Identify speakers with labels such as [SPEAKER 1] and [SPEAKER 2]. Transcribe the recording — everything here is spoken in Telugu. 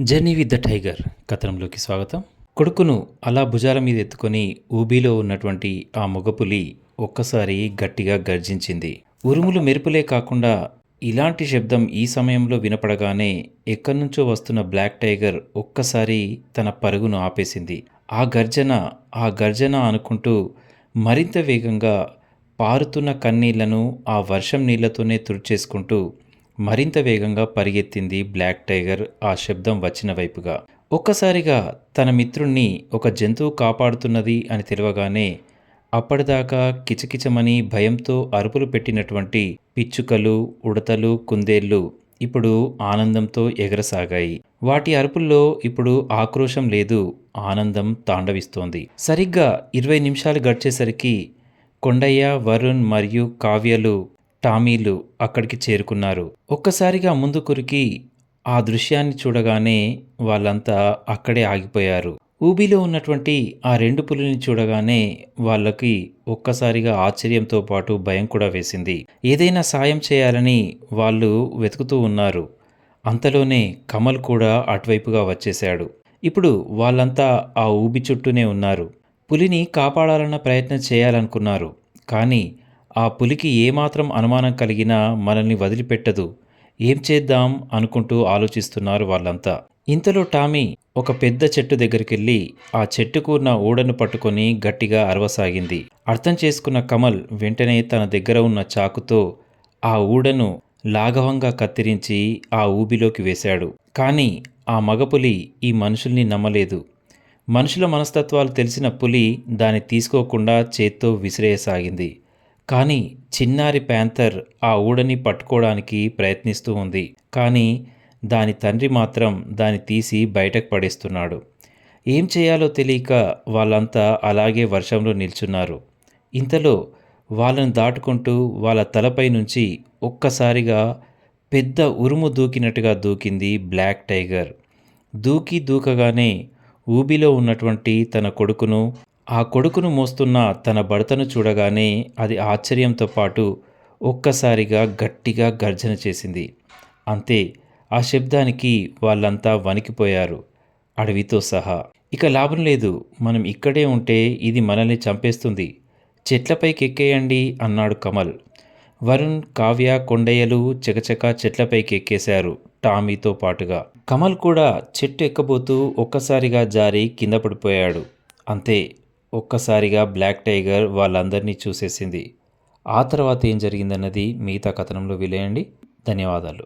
[SPEAKER 1] జర్నీ విత్ ద టైగర్ కథనంలోకి స్వాగతం. కొడుకును అలా భుజాల మీద ఎత్తుకొని ఊబీలో ఉన్నటువంటి ఆ మొగపులి ఒక్కసారి గట్టిగా గర్జించింది. ఉరుములు మెరుపులే కాకుండా ఇలాంటి శబ్దం ఈ సమయంలో వినపడగానే ఎక్కడి నుంచో వస్తున్న బ్లాక్ టైగర్ ఒక్కసారి తన పరుగును ఆపేసింది. ఆ గర్జన ఆ గర్జన అనుకుంటూ మరింత వేగంగా పారుతున్న కన్నీళ్ళను ఆ వర్షం నీళ్ళతోనే తుడిచేసుకుంటూ మరింత వేగంగా పరిగెత్తింది బ్లాక్ టైగర్ ఆ శబ్దం వచ్చిన వైపుగా. ఒక్కసారిగా తన మిత్రుణ్ణి ఒక జంతువు కాపాడుతున్నది అని తెలియగానే అప్పటిదాకా కిచకిచమని భయంతో అరుపులు పెట్టినటువంటి పిచ్చుకలు ఉడతలు కుందేళ్ళు ఇప్పుడు ఆనందంతో ఎగరసాగాయి. వాటి అరుపుల్లో ఇప్పుడు ఆక్రోశం లేదు ఆనందం తాండవిస్తోంది. సరిగ్గా ఇరవై నిమిషాలు గడిచేసరికి కొండయ్య వరుణ్ మరియు కావ్యలు టామీలు అక్కడికి చేరుకున్నారు. ఒక్కసారిగా ముందు కురికి ఆ దృశ్యాన్ని చూడగానే వాళ్ళంతా అక్కడే ఆగిపోయారు. ఊబిలో ఉన్నటువంటి ఆ రెండు పులుల్ని చూడగానే వాళ్ళకి ఒక్కసారిగా ఆశ్చర్యంతో పాటు భయం కూడా వేసింది. ఏదైనా సాయం చేయాలని వాళ్ళు వెతుకుతూ ఉన్నారు. అంతలోనే కమల్ కూడా అటువైపుగా వచ్చేశాడు. ఇప్పుడు వాళ్ళంతా ఆ ఊబి చుట్టూనే ఉన్నారు. పులిని కాపాడాలన్న ప్రయత్నం చేయాలనుకున్నారు. కానీ ఆ పులికి ఏమాత్రం అనుమానం కలిగినా మనల్ని వదిలిపెట్టదు. ఏం చేద్దాం అనుకుంటూ ఆలోచిస్తున్నారు వాళ్ళంతా. ఇంతలో టామీ ఒక పెద్ద చెట్టు దగ్గరికెళ్ళి ఆ చెట్టుకు ఉన్న ఊడను పట్టుకొని గట్టిగా అరవసాగింది. అర్థం చేసుకున్న కమల్ వెంటనే తన దగ్గర ఉన్న చాకుతో ఆ ఊడను లాఘవంగా కత్తిరించి ఆ ఊబిలోకి వేశాడు. కానీ ఆ మగపులి ఈ మనుషుల్ని నమ్మలేదు. మనుషుల మనస్తత్వాలు తెలిసిన పులి దాన్ని తీసుకోకుండా చేత్తో విసిరేయసాగింది. కానీ చిన్నారి ప్యాంథర్ ఆ ఊడని పట్టుకోవడానికి ప్రయత్నిస్తూ ఉంది. కానీ దాని తండ్రి మాత్రం దాన్ని తీసి బయటకు పడేస్తున్నాడు. ఏం చేయాలో తెలియక వాళ్ళంతా అలాగే వర్షంలో నిల్చున్నారు. ఇంతలో వాళ్ళను దాటుకుంటూ వాళ్ళ తలపై నుంచి ఒక్కసారిగా పెద్ద ఉరుము దూకినట్టుగా దూకింది బ్లాక్ టైగర్. దూకి దూకగానే ఊబిలో ఉన్నటువంటి తన కొడుకును ఆ కొడుకును మోస్తున్న తన భర్తను చూడగానే అది ఆశ్చర్యంతో పాటు ఒక్కసారిగా గట్టిగా గర్జన చేసింది. అంతే ఆ శబ్దానికి వాళ్ళంతా వణికిపోయారు. అడవితో సహా. ఇక లాభం లేదు మనం ఇక్కడే ఉంటే ఇది మనల్ని చంపేస్తుంది. చెట్లపైకి ఎక్కేయండి అన్నాడు కమల్. వరుణ్ కావ్య కొండయ్యలు చకచక చెట్లపైకి ఎక్కేశారు టామీతో పాటుగా. కమల్ కూడా చెట్టు ఎక్కబోతూ ఒక్కసారిగా జారి కింద పడిపోయాడు. అంతే ఒక్కసారిగా బ్లాక్ టైగర్ వాళ్ళందరినీ చూసేసింది. ఆ తర్వాత ఏం జరిగిందన్నది మిగతా కథనంలో వినేయండి ధన్యవాదాలు.